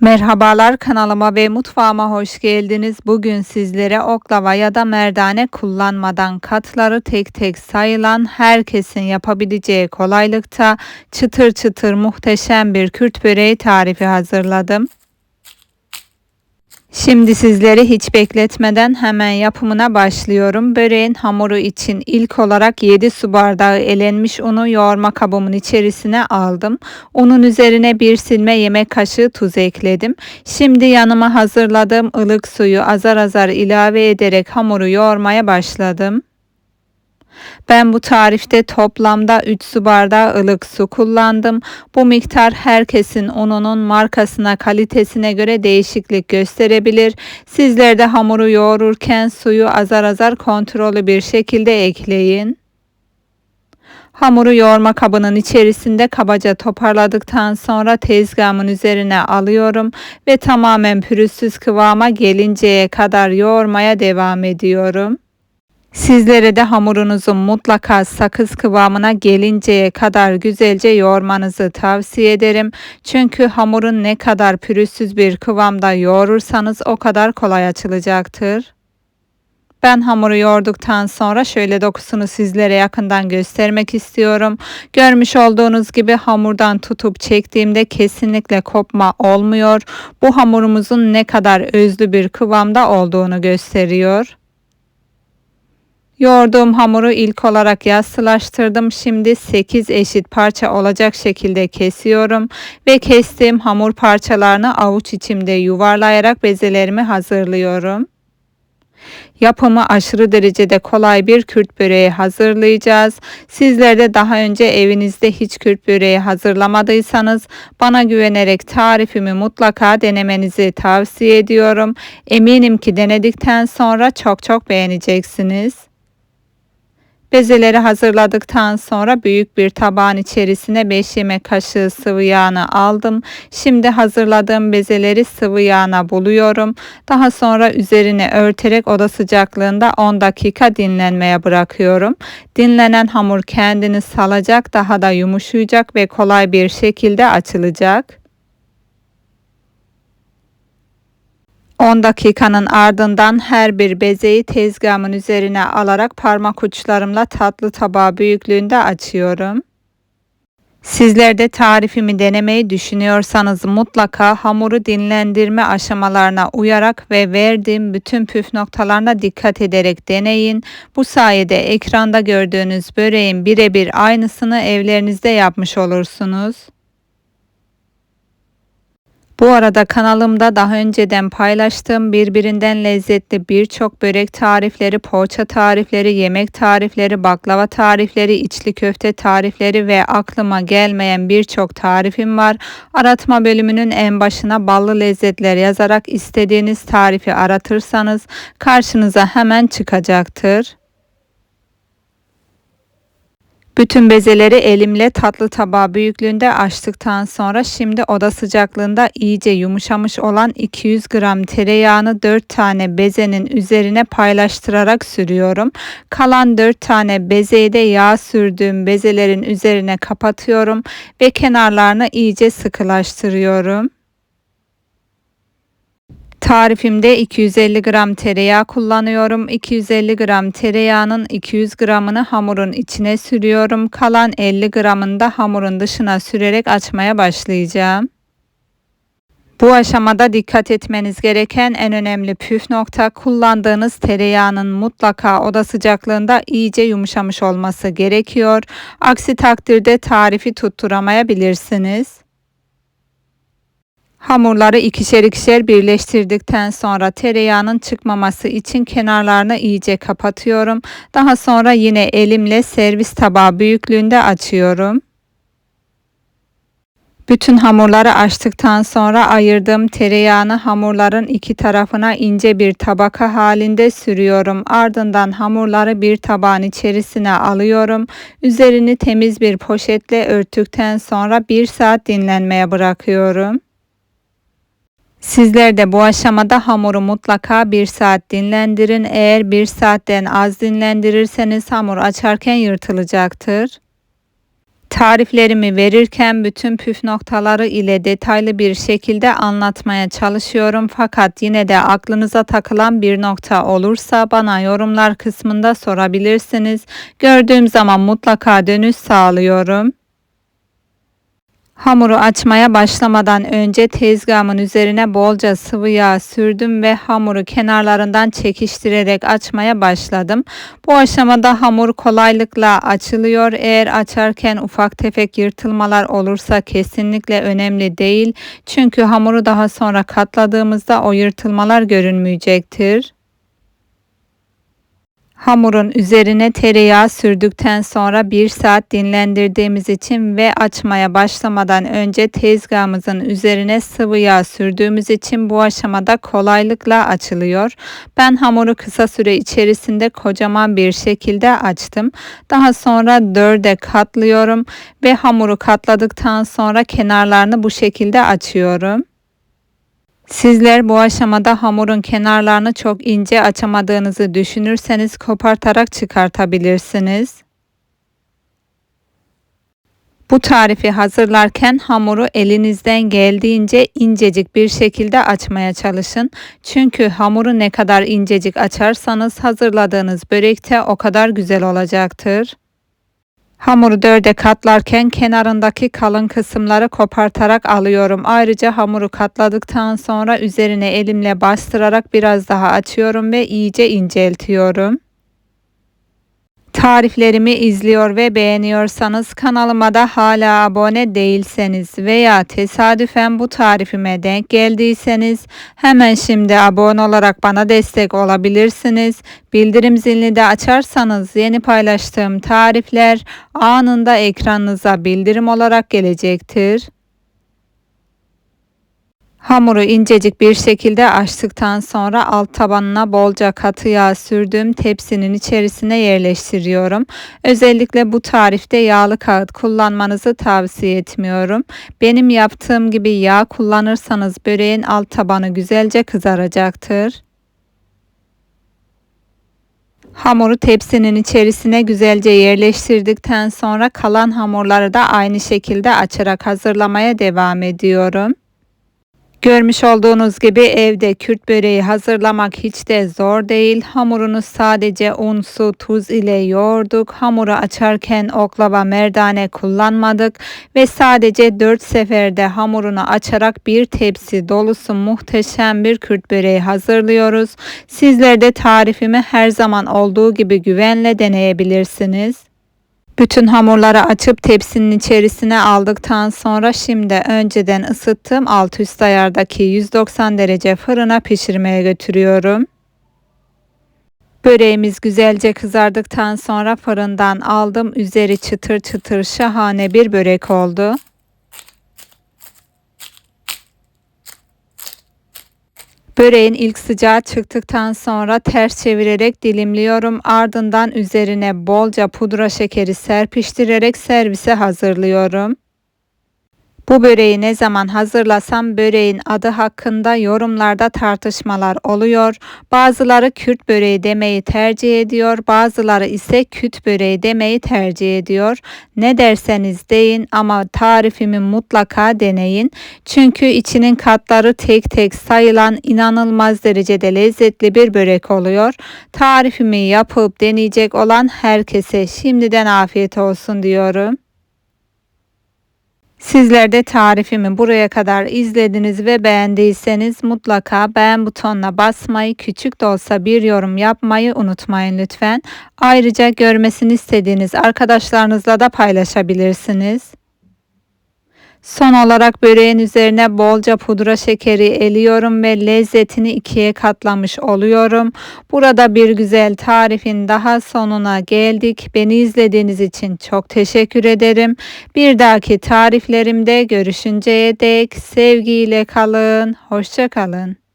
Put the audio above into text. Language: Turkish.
Merhabalar kanalıma ve mutfağıma hoş geldiniz. Bugün sizlere oklava ya da merdane kullanmadan katları tek tek sayılan herkesin yapabileceği kolaylıkta çıtır çıtır muhteşem bir Kürt böreği tarifi hazırladım. Şimdi sizleri hiç bekletmeden hemen yapımına başlıyorum. Böreğin hamuru için ilk olarak 7 su bardağı elenmiş unu yoğurma kabımın içerisine aldım. Unun üzerine bir silme yemek kaşığı tuz ekledim. Şimdi yanıma hazırladığım ılık suyu azar azar ilave ederek hamuru yoğurmaya başladım. Ben bu tarifte toplamda 3 su bardağı ılık su kullandım. Bu miktar herkesin ununun markasına, kalitesine göre değişiklik gösterebilir. Sizler de hamuru yoğururken suyu azar azar kontrollü bir şekilde ekleyin. Hamuru yoğurma kabının içerisinde kabaca toparladıktan sonra tezgahımın üzerine alıyorum ve tamamen pürüzsüz kıvama gelinceye kadar yoğurmaya devam ediyorum. Sizlere de hamurunuzun mutlaka sakız kıvamına gelinceye kadar güzelce yoğurmanızı tavsiye ederim. Çünkü hamurun ne kadar pürüzsüz bir kıvamda yoğurursanız o kadar kolay açılacaktır. Ben hamuru yoğurduktan sonra şöyle dokusunu sizlere yakından göstermek istiyorum. Görmüş olduğunuz gibi hamurdan tutup çektiğimde kesinlikle kopma olmuyor. Bu hamurumuzun ne kadar özlü bir kıvamda olduğunu gösteriyor. Yoğurduğum hamuru ilk olarak yassılaştırdım. Şimdi 8 eşit parça olacak şekilde kesiyorum ve kestiğim hamur parçalarını avuç içimde yuvarlayarak bezelerimi hazırlıyorum. Yapımı aşırı derecede kolay bir Kürt böreği hazırlayacağız. Sizler de daha önce evinizde hiç Kürt böreği hazırlamadıysanız bana güvenerek tarifimi mutlaka denemenizi tavsiye ediyorum. Eminim ki denedikten sonra çok çok beğeneceksiniz. Bezeleri hazırladıktan sonra büyük bir tabağın içerisine 5 yemek kaşığı sıvı yağını aldım. Şimdi hazırladığım bezeleri sıvı yağına buluyorum. Daha sonra üzerine örterek oda sıcaklığında 10 dakika dinlenmeye bırakıyorum. Dinlenen hamur kendini salacak, daha da yumuşayacak ve kolay bir şekilde açılacak. 10 dakikanın ardından her bir bezeyi tezgahımın üzerine alarak parmak uçlarımla tatlı tabağı büyüklüğünde açıyorum. Sizler de tarifimi denemeyi düşünüyorsanız mutlaka hamuru dinlendirme aşamalarına uyarak ve verdiğim bütün püf noktalarına dikkat ederek deneyin. Bu sayede ekranda gördüğünüz böreğin birebir aynısını evlerinizde yapmış olursunuz. Bu arada kanalımda daha önceden paylaştığım birbirinden lezzetli birçok börek tarifleri, poğaça tarifleri, yemek tarifleri, baklava tarifleri, içli köfte tarifleri ve aklıma gelmeyen birçok tarifim var. Aratma bölümünün en başına ballı lezzetler yazarak istediğiniz tarifi aratırsanız karşınıza hemen çıkacaktır. Bütün bezeleri elimle tatlı tabağı büyüklüğünde açtıktan sonra şimdi oda sıcaklığında iyice yumuşamış olan 200 gram tereyağını 4 tane bezenin üzerine paylaştırarak sürüyorum. Kalan 4 tane bezeyi de yağ sürdüğüm bezelerin üzerine kapatıyorum ve kenarlarını iyice sıkılaştırıyorum. Tarifimde 250 gram tereyağı kullanıyorum. 250 gram tereyağının 200 gramını hamurun içine sürüyorum. Kalan 50 gramını da hamurun dışına sürerek açmaya başlayacağım. Bu aşamada dikkat etmeniz gereken en önemli püf nokta kullandığınız tereyağının mutlaka oda sıcaklığında iyice yumuşamış olması gerekiyor. Aksi takdirde tarifi tutturamayabilirsiniz. Hamurları ikişer ikişer birleştirdikten sonra tereyağının çıkmaması için kenarlarını iyice kapatıyorum. Daha sonra yine elimle servis tabağı büyüklüğünde açıyorum. Bütün hamurları açtıktan sonra ayırdığım tereyağını hamurların iki tarafına ince bir tabaka halinde sürüyorum. Ardından hamurları bir tabağın içerisine alıyorum. Üzerini temiz bir poşetle örttükten sonra bir saat dinlenmeye bırakıyorum. Sizler de bu aşamada hamuru mutlaka bir saat dinlendirin. Eğer bir saatten az dinlendirirseniz hamur açarken yırtılacaktır. Tariflerimi verirken bütün püf noktaları ile detaylı bir şekilde anlatmaya çalışıyorum fakat yine de aklınıza takılan bir nokta olursa bana yorumlar kısmında sorabilirsiniz. Gördüğüm zaman mutlaka dönüş sağlıyorum. Hamuru açmaya başlamadan önce tezgahımın üzerine bolca sıvı yağ sürdüm ve hamuru kenarlarından çekiştirerek açmaya başladım. Bu aşamada hamur kolaylıkla açılıyor. Eğer açarken ufak tefek yırtılmalar olursa kesinlikle önemli değil. Çünkü hamuru daha sonra katladığımızda o yırtılmalar görünmeyecektir. Hamurun üzerine tereyağı sürdükten sonra bir saat dinlendirdiğimiz için ve açmaya başlamadan önce tezgahımızın üzerine sıvı yağ sürdüğümüz için bu aşamada kolaylıkla açılıyor. Ben hamuru kısa süre içerisinde kocaman bir şekilde açtım. Daha sonra dörde katlıyorum ve hamuru katladıktan sonra kenarlarını bu şekilde açıyorum. Sizler bu aşamada hamurun kenarlarını çok ince açamadığınızı düşünürseniz kopartarak çıkartabilirsiniz. Bu tarifi hazırlarken hamuru elinizden geldiğince incecik bir şekilde açmaya çalışın. Çünkü hamuru ne kadar incecik açarsanız hazırladığınız börekte o kadar güzel olacaktır. Hamuru dörde katlarken kenarındaki kalın kısımları kopartarak alıyorum. Ayrıca hamuru katladıktan sonra üzerine elimle bastırarak biraz daha açıyorum ve iyice inceltiyorum. Tariflerimi izliyor ve beğeniyorsanız kanalıma da hala abone değilseniz veya tesadüfen bu tarifime denk geldiyseniz hemen şimdi abone olarak bana destek olabilirsiniz. Bildirim zilini de açarsanız yeni paylaştığım tarifler anında ekranınıza bildirim olarak gelecektir. Hamuru incecik bir şekilde açtıktan sonra alt tabanına bolca katı yağ sürdüğüm tepsinin içerisine yerleştiriyorum. Özellikle bu tarifte yağlı kağıt kullanmanızı tavsiye etmiyorum. Benim yaptığım gibi yağ kullanırsanız böreğin alt tabanı güzelce kızaracaktır. Hamuru tepsinin içerisine güzelce yerleştirdikten sonra kalan hamurları da aynı şekilde açarak hazırlamaya devam ediyorum. Görmüş olduğunuz gibi evde Kürt böreği hazırlamak hiç de zor değil. Hamurunu sadece un, su, tuz ile yoğurduk. Hamuru açarken oklava, merdane kullanmadık ve sadece 4 seferde hamurunu açarak bir tepsi dolusu muhteşem bir Kürt böreği hazırlıyoruz. Sizler de tarifimi her zaman olduğu gibi güvenle deneyebilirsiniz. Bütün hamurları açıp tepsinin içerisine aldıktan sonra şimdi önceden ısıttığım alt üst ayardaki 190 derece fırına pişirmeye götürüyorum. Böreğimiz güzelce kızardıktan sonra fırından aldım. Üzeri çıtır çıtır şahane bir börek oldu. Böreğin ilk sıcağı çıktıktan sonra ters çevirerek dilimliyorum. Ardından üzerine bolca pudra şekeri serpiştirerek servise hazırlıyorum. Bu böreği ne zaman hazırlasam böreğin adı hakkında yorumlarda tartışmalar oluyor. Bazıları Kürt böreği demeyi tercih ediyor, bazıları ise küt böreği demeyi tercih ediyor. Ne derseniz deyin ama tarifimi mutlaka deneyin. Çünkü içinin katları tek tek sayılan inanılmaz derecede lezzetli bir börek oluyor. Tarifimi yapıp deneyecek olan herkese şimdiden afiyet olsun diyorum. Sizler de tarifimi buraya kadar izlediniz ve beğendiyseniz mutlaka beğen butonuna basmayı, küçük de olsa bir yorum yapmayı unutmayın lütfen. Ayrıca görmesini istediğiniz arkadaşlarınızla da paylaşabilirsiniz. Son olarak böreğin üzerine bolca pudra şekeri eliyorum ve lezzetini ikiye katlamış oluyorum. Burada bir güzel tarifin daha sonuna geldik. Beni izlediğiniz için çok teşekkür ederim. Bir dahaki tariflerimde görüşünceye dek sevgiyle kalın. Hoşça kalın.